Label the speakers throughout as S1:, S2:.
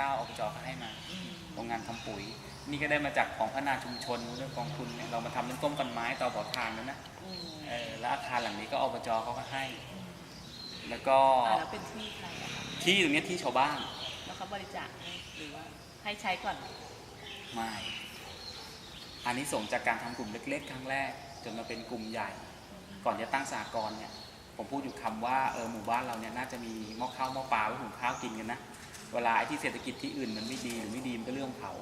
S1: เก้าอบจก็ให้มา
S2: อืม
S1: โรงงานทำปุ๋ย นี่ก็ได้มาจากของพัฒนาชุมชนเรื่องกองทุนเนี่ยเรามาทำเป็นต้มปันไม้ต่อบ่อทานแล้วนะ
S2: อืม
S1: เออแล้วอาคารหลังนี้ก็อบจเขาก็ให้ แล้วก็
S2: อ่าแล้วเป็นที่ใครอะคะ
S1: ที่ตรงเนี้ยที่ชาวบ้าน
S2: แล้วเขาบริจาคให้หรือว่าให้ใช้ก่อน
S1: ไม่อันนี้ส่งส์จากการทำกลุ่มเล็ก ๆ ครั้งแรก จนมาเป็นกลุ่มใหญ่ ก่อนจะตั้งสากลเนี่ยผมพูดอยู่คำว่าเออหมู่บ้านเราเนี่ยน่าจะมีหม้อข้าวหม้อปลาไว้หุงข้าวกินกันนะ เวลาไอ้ที่เศรษฐกิจที่อื่นมันไม่ดีหรือไม่ดีมันก็เรื่องเขา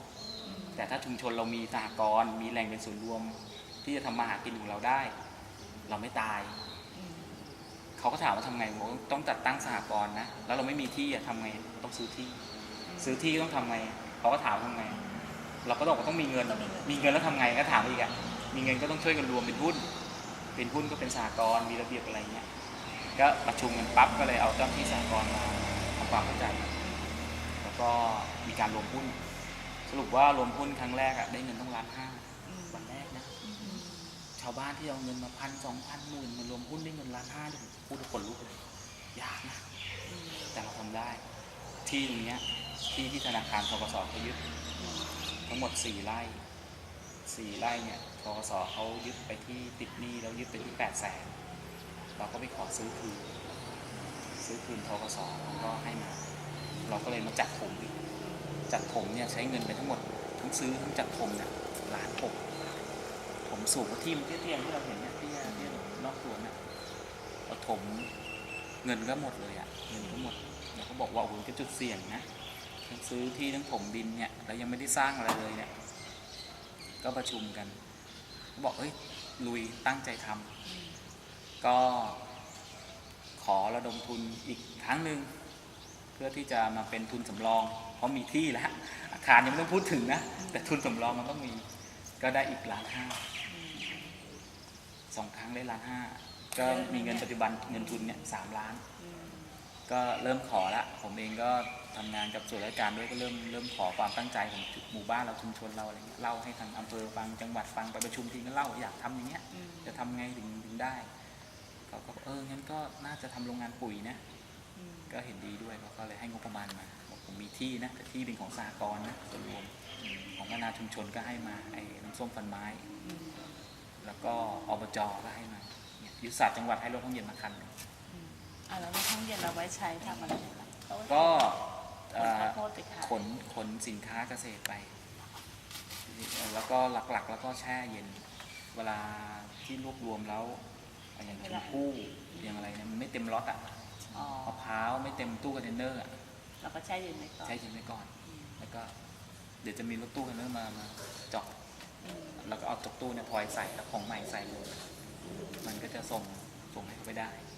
S1: แต่ถ้าชุมชนเรามีสหกรณ์มีแหล่งเป็นศูนย์รวม ที่จะทำมาหากินของเราได้ เราไม่ตาย เขาก็ถามว่าทำไงบอกต้องจัดตั้งสหกรณ์นะ แล้วเราไม่มีที่อะทำไงต้องซื้อที่ ซื้อที่ต้องทำไงเขาก็ถามทำไง เราก็บอกว่าต้องมีเงิน มีเงินแล้วทำไงก็ถามอีกอะมีเงินก็ต้องช่วยกันรวมเป็นหุ้น เป็นหุ้นก็เป็นสหกรณ์มีระเบียบอะไรเงี้ย ก็ประชุมกันปั๊บก็เลยเอาเจ้าที่สหกรณ์มาทำความเข้าใจ ก็มีการรวมหุ้น สรุปว่ารวมหุ้นครั้งแรกอะได้เงินต้องล้านห้า
S2: อืม
S1: วันแรกนะ
S2: อืม
S1: ชาวบ้านที่เอาเงินมาพันสองพันหมื่นมารวมหุ้นได้เงินล้านห้าเนี่ยผมพูดแล้วขนลุกเลยยากนะ
S2: อืม
S1: แต่เราทำได้ ที่ตรงเนี้ยที่ที่ธนาคารทกสเขายึด
S2: อืม
S1: ทั้งหมดสี่ไร่สี่ไร่เนี่ยทกสเขายึดไปที่ติดหนี้แล้วยึดไปที่แปดแสนเราก็ไปขอซื้อคืน ซื้อคืนทกสเขาก็ให้มา เราก็เลยมาจัดถมอีกจัดถมเนี่ยใช้เงินไปทั้งหมดทั้งซื้อทั้งจัดถมเนี่ยล้านหกถมสูงกว่าที่มันเตี้ยๆที่เราเห็นเนี่ยเตี้ยเตี้ยนอกสวนเนี่ยเราถมเงินก็หมดเลยอะเงินก็หมดเราก็บอกว่าโอ้โหเป็นจุดเสี่ยงนะทั้งซื้อที่ทั้งถมดินเนี่ยแล้วยังไม่ได้สร้างอะไรเลยเนี่ยก็ประชุมกันบอกเอ้ยลุยตั้งใจทำก็ขอระดมทุนอีกครั้งหนึ่ง พื่อที่จะมาเป็นทุนสำรอง เพราะมีที่แล้วอาคารยังไม่ต้องพูดถึงนะ แต่ทุนสำรองมันต้องมีก็ได้อีกล้านห้าสองครั้งได้ล้านห้าก็มีเงินปัจจุบันเงินทุนเนี่ยสามล้าน ก็เริ่มขอละผมเองก็ทำงานกับส่วนราชการด้วยก็เริ่มเริ่มขอความตั้งใจของหมู่บ้านเราชุมชนเราอะไรเงี้ยเล่าให้ทางอำเภอฟังจังหวัดฟังไปประชุมทีก็เล่าอยากทำอย่างเงี้ยจะทำไงถึงถึงได้เขาก็เอองั้นก็น่าจะทำโรงงานปุ๋ยนะ ก็เห็นดีด้วยเขาก็เลยให้งบประมาณมาบอกผมมีที่นะแต่ที่เป็นของสหกรณ์นะส่วนรวมของพัฒนาชุมชนก็ให้มาไอ้น้ำส้มฟันไม้
S2: อืม
S1: แล้วก็อบจก็ให้มาเนี่ยยุทธศาสตร์จังหวัดให้รถห้องเย็นมาคันหนึ่ง
S2: อืมอ่าแล้วในห้องเย็นเราไว้ใช้ทำอะไรคะเขาไว้
S1: ก็
S2: ข
S1: เอ่
S2: น
S1: อ
S2: ข้าวโพดไปขาย
S1: ขนขนสินค้าเกษตรไป แล้วก็หลักๆ แล้วก็แช่เย็น เวลาที่รวบรวมแล้วอย่างชมพู่อย่างอะไรเนี่ยมันไม่เต็มล็อตอะ
S2: อ๋อ
S1: มะพร้าวไม่เต็มตู้คอนเทนเนอร์อะ
S2: เราก็แช่เย็นไว้ก่อน
S1: ใช้เย็นไว้ก่อน
S2: อืม
S1: แล้วก็เดี๋ยวจะมีรถตู้คอนเทนเนอร์มามาเจาะ
S2: อืม
S1: แล้วก็เอาจากตู้เนี่ยพลอยใส่แล้วของใหม่ใส่เลยมันก็จะส่งส่งให้เขาไปได้
S2: อ